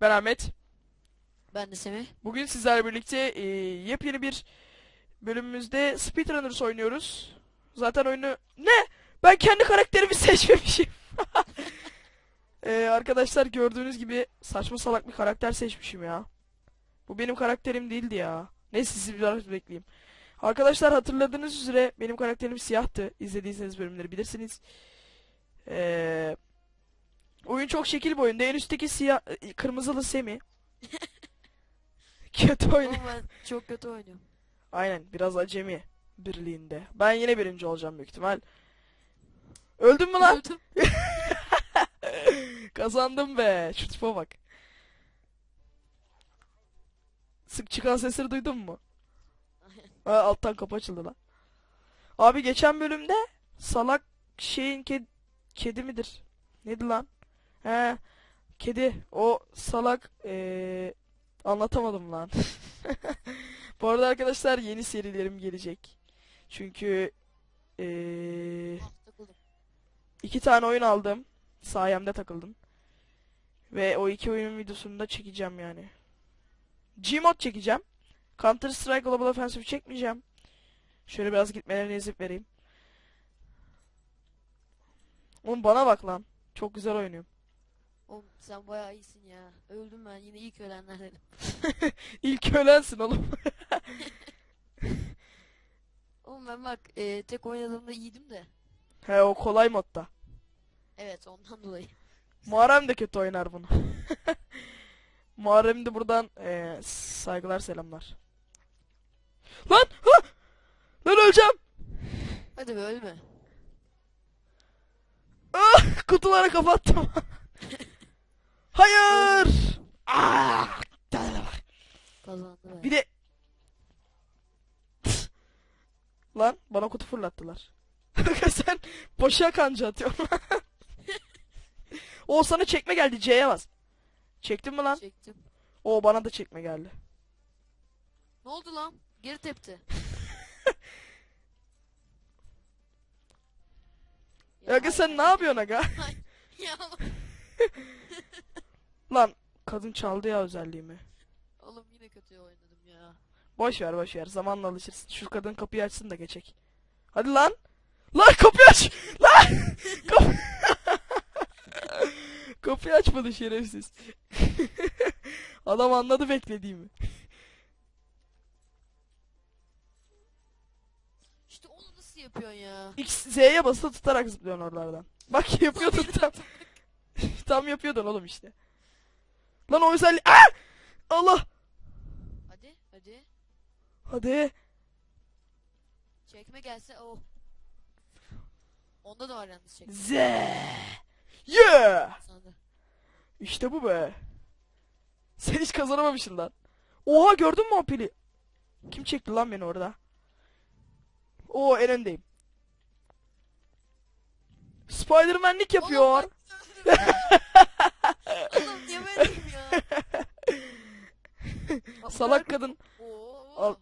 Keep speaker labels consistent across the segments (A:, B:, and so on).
A: Ben Ahmet.
B: Ben de Semih.
A: Bugün sizlerle birlikte e, yepyeni bir bölümümüzde Speedrunners oynuyoruz. Zaten oyunu... Ne? Ben kendi karakterimi seçmemişim. E, arkadaşlar gördüğünüz gibi saçma salak bir karakter seçmişim ya. Bu benim karakterim değildi ya. Neyse sizi biraz bekleyeyim. Arkadaşlar hatırladığınız üzere benim karakterim siyahtı. İzlediyseniz bölümleri bilirsiniz. Eee... Oyun çok şekil bir oyunda. En üstteki siyah, e, kırmızılı Semi. Kötü.
B: Ama ben çok kötü oynuyorum.
A: Aynen biraz acemi birliğinde. Ben yine birinci olacağım büyük ihtimal. Öldün mü lan?
B: Öldüm.
A: Kazandım be. Şu tipe bak. Sık çıkan sesleri duydun mu? Ha, alttan kapı açıldı lan. Abi geçen bölümde salak şeyin ke kedi midir? Neydi lan? He, kedi. O salak eee, anlatamadım lan. Bu arada arkadaşlar yeni serilerim gelecek. Çünkü
B: takıldım.
A: iki tane oyun aldım. Sayemde takıldım. Ve o iki oyunun videosunu da çekeceğim yani. Gmod çekeceğim. Counter Strike Global Offensive çekmeyeceğim. Şöyle biraz gitmelerine izin vereyim. Oğlum bana bak lan. Çok güzel oynuyorum.
B: Oğlum sen bayağı iyisin ya. Öldüm ben yine ilk ölenlerdenim.
A: İlk ölensin oğlum.
B: Oğlum ben bak e, tek oynadığımda iyiydim de.
A: He o kolay modda.
B: Evet ondan dolayı.
A: Muharrem de kötü oynar bunu. Muharrem de buradan eee, saygılar selamlar. Lan! Ha! Lan öleceğim!
B: Hadi be ölme.
A: Ah! Kutulara kapattım. Hayır! Ah!
B: Kazandı be.
A: Bir de... Lan bana kutu fırlattılar. Sen boşa kanca atıyorsun. o sana çekme geldi C'ye bas. Çektin mi lan?
B: Çektim.
A: O bana da çekme geldi.
B: Ne oldu lan? Geri tepti.
A: Aga sen ne yapıyorsun aga?
B: ya
A: Lan kadın çaldı ya özelliğimi.
B: oğlum yine kötü oynadım ya.
A: Boş ver boş ver zamanla alışırsın. Şu kadın kapıyı açsın da geçek. Hadi lan. Lan kapıyı aç. Lan. Kap kapıyı açmadı şerefsiz. Adam anladı beklediğimi.
B: İşte onu nasıl yapıyorsun ya?
A: X, Z'ye basılı tutarak zıplıyorsun oralardan. Bak yapıyordun tam. tam yapıyordun oğlum işte. Lan o özelliği... Ah! Allah!
B: Hadi hadi.
A: Hadi.
B: Çekme gelse o. Onda da var yalnız çekme.
A: Z. Yeah!
B: Sandı.
A: İşte bu be. Sen hiç kazanamamışsın lan. Oha gördün mü o pili? Kim çekti lan beni orada? Oo en öndeyim. Spiderman'lik yapıyor.
B: Oğlum ya? Bak,
A: Salak kadın.
B: Oo.
A: Al.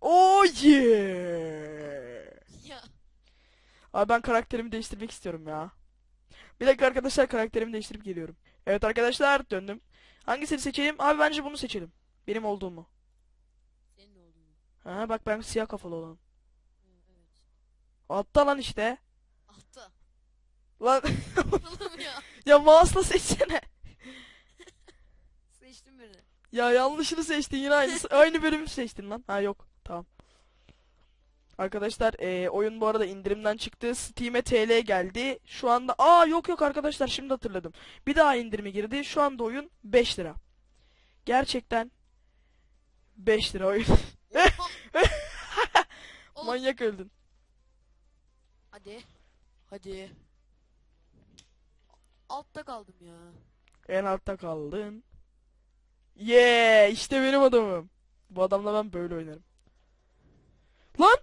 A: Oh yeah.
B: Ya.
A: Abi ben karakterimi değiştirmek istiyorum ya. Bir dakika arkadaşlar karakterimi değiştirip geliyorum. Evet arkadaşlar döndüm. Hangisini seçelim? Abi bence bunu seçelim. Benim olduğumu.
B: Senin olduğunu.
A: Ha bak ben siyah kafalı olanım.
B: Hı, Evet.
A: Altta lan işte.
B: Altta.
A: Lan
B: ya.
A: ya mouse'la seçsene. Ya yanlışını seçtin yine aynı aynı bölümü seçtin lan. Ha yok. Tamam. Arkadaşlar eee, oyun bu arada indirimden çıktı. Steam'e TL geldi. Şu anda aa yok yok arkadaşlar şimdi hatırladım. Bir daha indirime girdi. Şu anda oyun 5 lira. Gerçekten 5 lira oyun. Manyak öldün.
B: Hadi. Hadi. Altta kaldım ya.
A: En altta kaldın. Yeah, işte benim adamım. Bu adamla ben böyle oynarım. Lan!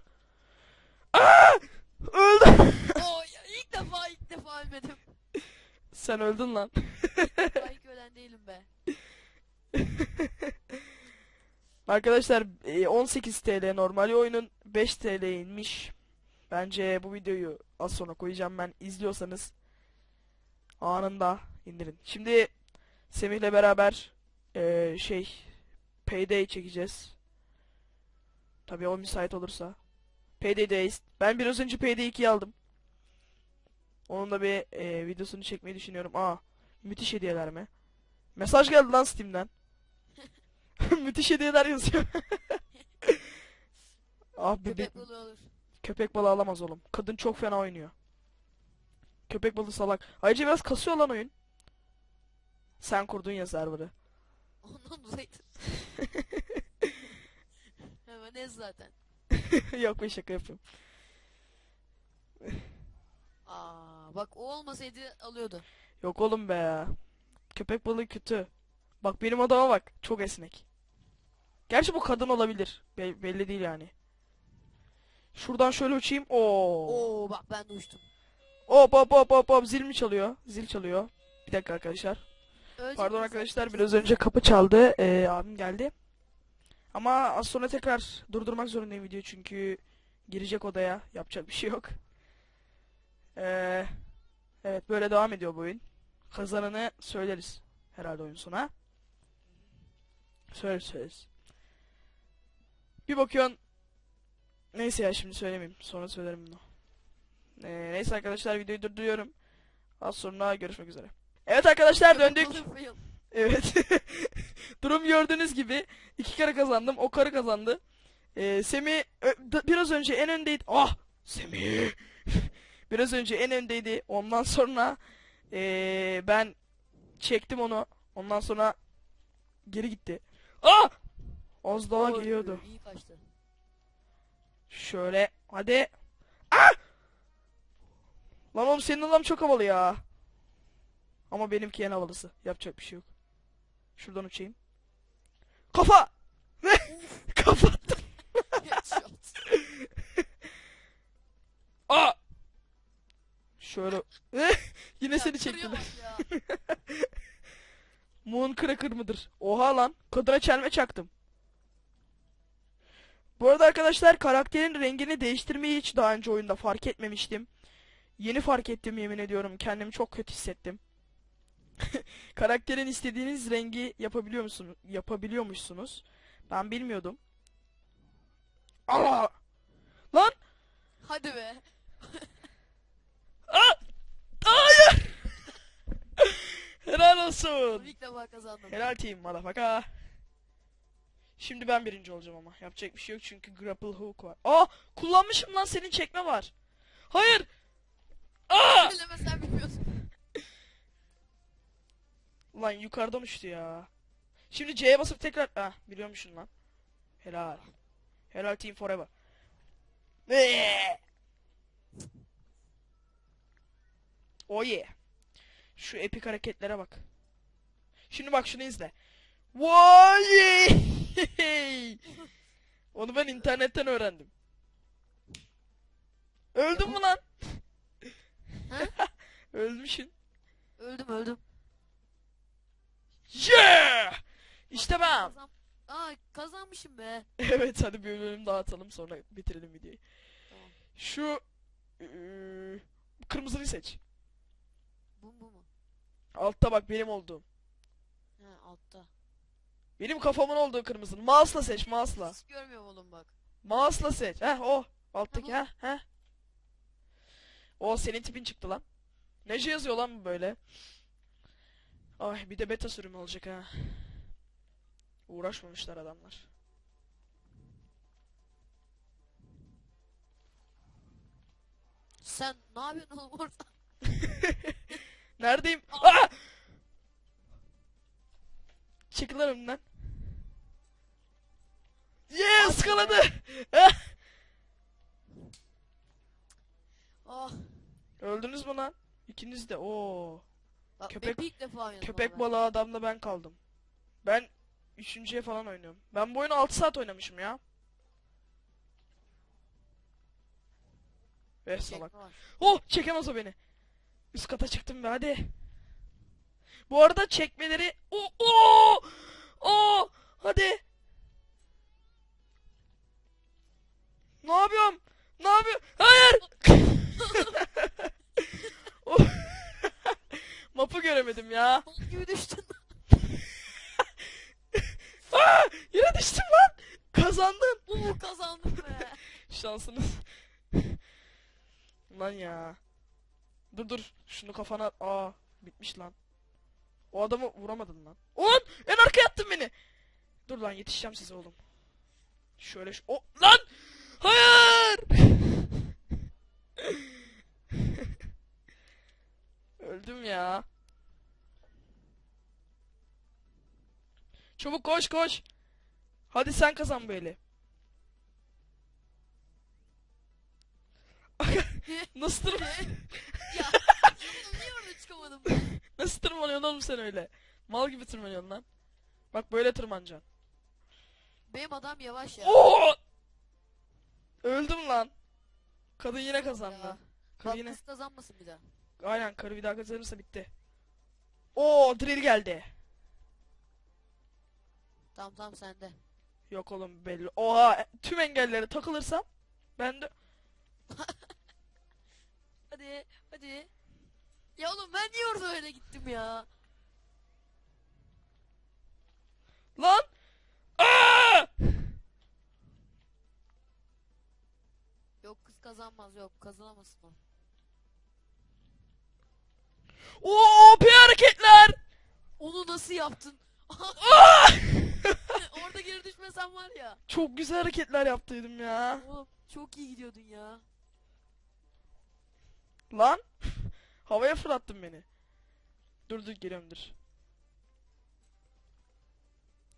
A: Aa! Öldüm.
B: Oo ya ilk defa ilk defa ölmedim.
A: Sen öldün lan.
B: Daha ilk ölen değilim be.
A: Arkadaşlar e, 18 TL normal oyunun 5 TL inmiş. Bence bu videoyu az sonra koyacağım ben. İzliyorsanız anında indirin. Şimdi Semih'le beraber Ee, şey Payday çekeceğiz. Tabii o müsait olursa. Payday'deyiz. Ben biraz önce Payday 2'yi aldım. Onun da bir e, videosunu çekmeyi düşünüyorum. Aa, müthiş hediyeler mi? Mesaj geldi lan Steam'den. müthiş hediyeler yazıyor. Abi bir-
B: Köpek balığı olur.
A: köpek balığı alamaz oğlum. Kadın çok fena oynuyor. Köpek balığı salak. Ayrıca biraz kasıyor lan oyun. Sen kurdun ya server'ı.
B: Ondan dolayıdır. Hemen ez zaten.
A: Yok be şaka yapıyorum.
B: Aa, bak o olmasaydı alıyordu.
A: Yok oğlum be ya. Köpek balığı kötü. Bak benim adama bak. Çok esnek. Gerçi bu kadın olabilir. Be- belli değil yani. Şuradan şöyle uçayım. Oo.
B: Oo bak ben de uçtum.
A: Hop hop hop hop hop. Zil mi çalıyor? Zil çalıyor. Bir dakika arkadaşlar.
B: Ölecek
A: Pardon
B: misin?
A: arkadaşlar biraz önce kapı çaldı. Ee, abim geldi. Ama az sonra tekrar durdurmak zorundayım videoyu çünkü girecek odaya. Yapacak bir şey yok. Ee, evet böyle devam ediyor bu oyun. Kazananı söyleriz herhalde oyun sona. Söyleriz söyleriz. Bir bakıyorsun. Neyse ya şimdi söylemeyeyim. Sonra söylerim bunu. Ee, neyse arkadaşlar videoyu durduruyorum. Az sonra görüşmek üzere. Evet arkadaşlar döndük.
B: Fail.
A: Evet. Durum gördüğünüz gibi iki kere kazandım. O karı kazandı. Ee, d- biraz önce en öndeydi. Ah! Semih! biraz önce en öndeydi. Ondan sonra ee, ben çektim onu. Ondan sonra geri gitti. Ah! Az daha
B: Oy,
A: geliyordu.
B: İyi kaçtı.
A: Şöyle hadi. Ah! Lan oğlum senin adam çok havalı ya. Ama benimki en havalısı. Yapacak bir şey yok. Şuradan uçayım. Kafa! Ne? Kapattım. Aa! Şöyle. Yine seni çektiler.
B: bak ya.
A: Moon Cracker mıdır? Oha lan. Kadına çelme çaktım. Bu arada arkadaşlar karakterin rengini değiştirmeyi hiç daha önce oyunda fark etmemiştim. Yeni fark ettim yemin ediyorum. Kendimi çok kötü hissettim. Karakterin istediğiniz rengi yapabiliyor musunuz? Yapabiliyormuşsunuz. Ben bilmiyordum. Allah! Lan!
B: Hadi be.
A: Hayır! Helal olsun.
B: İlk defa kazandım.
A: Helal team motherfucker. Şimdi ben birinci olacağım ama. Yapacak bir şey yok çünkü grapple hook var. Aa! Kullanmışım lan senin çekme var. Hayır! Aa!
B: Söyleme sen bilmiyorsun.
A: Lan yukarıdan uçtu ya. Şimdi C'ye basıp tekrar... Ah biliyormuşsun lan. Helal. Helal team forever. Oh yeah. Şu epik hareketlere bak. Şimdi bak şunu izle. Vay! Onu ben internetten öğrendim. Öldün mü lan? Ölmüşsün.
B: Öldüm öldüm.
A: Yeah! İşte ben.
B: Kazan... Aa kazanmışım be.
A: Evet hadi bir bölüm daha atalım sonra bitirelim videoyu.
B: Tamam.
A: Şu eee, kırmızıyı seç.
B: Bu bu mu?
A: Altta bak benim olduğum.
B: Ha altta.
A: Benim kafamın olduğu kırmızının. Mouse'la seç mouse'la.
B: Hiç görmüyorum oğlum bak.
A: Mouse'la seç. Heh o. Alttaki
B: Tamam.
A: heh heh. O senin tipin çıktı lan. Nece yazıyor lan bu böyle? Ay bir de beta sürümü olacak ha. Uğraşmamışlar adamlar.
B: Sen ne yapıyorsun oğlum orada?
A: Neredeyim?
B: Aa!
A: Çekil lan önümden. Yeah,
B: Hadi. Ah.
A: Öldünüz mü lan? İkiniz de. Oo.
B: Bak
A: Köpek-
B: ilk defa oynadım
A: Köpek balığı adamla ben kaldım. Ben üçüncüye falan oynuyorum. Ben bu oyunu 6 saat oynamışım ya. Eh salak.
B: Var.
A: Oh çekemez o beni. Üst kata çıktım be hadi. Bu arada çekmeleri... Oh, oh, oh, hadi. göremedim ya. Bok gibi düştün. Aa, yine düştüm lan.
B: Kazandım. Oo kazandım be.
A: Şansınız. lan ya. Dur dur. Şunu kafana... Aa bitmiş lan. O adamı vuramadın lan. Ulan en arkaya attın beni. Dur lan yetişeceğim size oğlum. Şöyle şu... O... Lan! Hayır! Öldüm ya. Çabuk koş koş. Hadi sen kazan böyle. Nasıl tırm
B: ya niye orada çıkamadım?
A: Nasıl tırmanıyorsun oğlum sen öyle? Mal gibi tırmanıyorsun lan. Bak böyle tırmanacaksın.
B: Benim adam yavaş ya.
A: Oo! Öldüm lan. Kadın yine kazandı.
B: Ya.
A: Karı yine.
B: kazanmasın bir daha.
A: Aynen karı bir daha kazanırsa bitti. Oo drill geldi.
B: Tamam tamam sende.
A: Yok oğlum belli. Oha tüm engellere takılırsam ben de
B: Hadi hadi. Ya oğlum ben niye orada öyle gittim ya?
A: lan Aa!
B: Yok kız kazanmaz yok kazanamazsın o.
A: Oo OP hareketler.
B: Onu nasıl yaptın? Orada geri düşmesen var ya.
A: Çok güzel hareketler yaptıydım ya.
B: Oğlum çok iyi gidiyordun ya.
A: Lan havaya fırlattın beni. Dur dur geliyorum dur.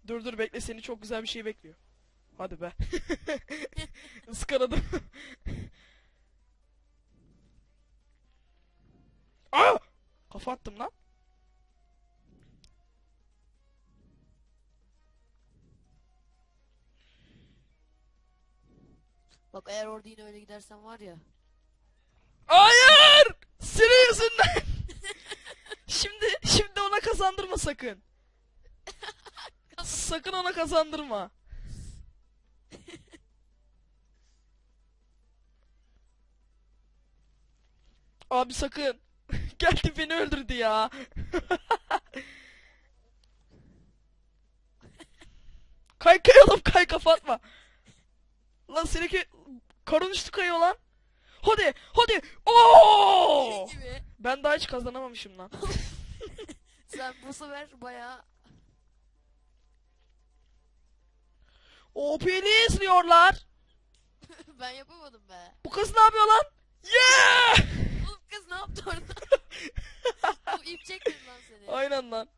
A: Dur dur bekle seni çok güzel bir şey bekliyor. Hadi be. Iskaladım. Aa! Kafa attım lan.
B: Bak eğer orada yine öyle gidersen var ya.
A: Hayır! Senin yüzünden. şimdi şimdi ona kazandırma sakın. sakın ona kazandırma. Abi sakın. Geldi beni öldürdü ya. kay kay oğlum kay kafa atma. Lan seninki karın üstü kayıyor lan. Hadi hadi. Oo!
B: Gibi.
A: Ben daha hiç kazanamamışım lan.
B: Sen bu sefer bayağı
A: OP'li izliyorlar.
B: ben yapamadım be.
A: Bu kız ne yapıyor lan? Yeah!
B: Oğlum kız ne yaptı orada? bu ip çekmedi lan seni.
A: Aynen lan.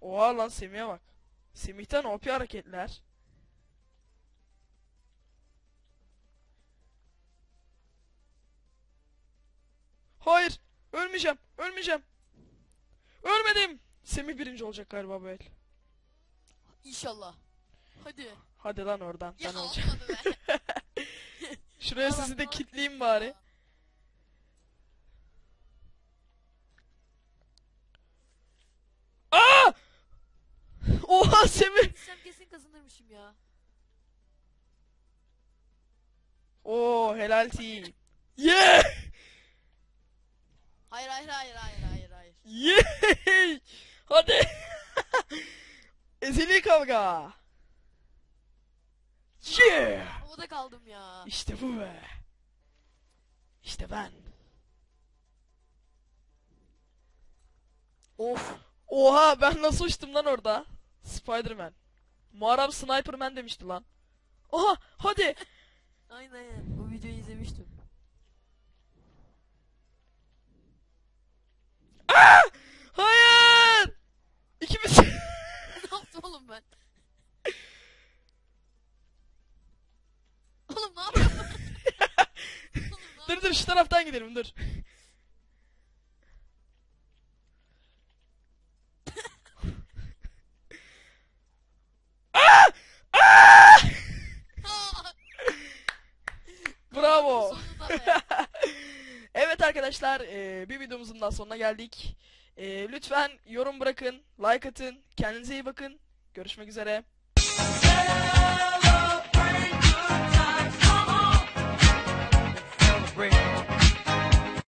A: Oha lan Semih'e bak. Semih'ten OP hareketler. Hayır. Ölmeyeceğim. Ölmeyeceğim. Ölmedim. Semih birinci olacak galiba bu el.
B: İnşallah. Hadi.
A: Hadi lan oradan.
B: Ya
A: Ben olacağım. Şuraya sizi de kitleyeyim bari. Aa! Oha Semih.
B: Gitsem kesin kazanırmışım ya.
A: Oo helal team. Yeah!
B: Hayır hayır hayır hayır hayır hayır.
A: Yeah! Hadi. Ezeli kavga. Yeah!
B: Havada kaldım ya.
A: İşte bu be. İşte ben.
B: Of.
A: Oha ben nasıl uçtum lan orada? Spider-Man. Muharrem Sniperman demişti lan. Oha hadi.
B: Aynen aynen. Bu videoyu izlemiştim.
A: Hayır. İkimiz.
B: ne yaptım oğlum ben? oğlum ne yapıyorsun? oğlum ne
A: dur dur şu taraftan gidelim dur.
B: yapıyorsun?
A: Bravo.
B: Sonunda be.
A: evet arkadaşlar eee, bir videomuzun daha sonuna geldik. Eee, lütfen yorum bırakın, like atın, kendinize iyi bakın. Görüşmek üzere.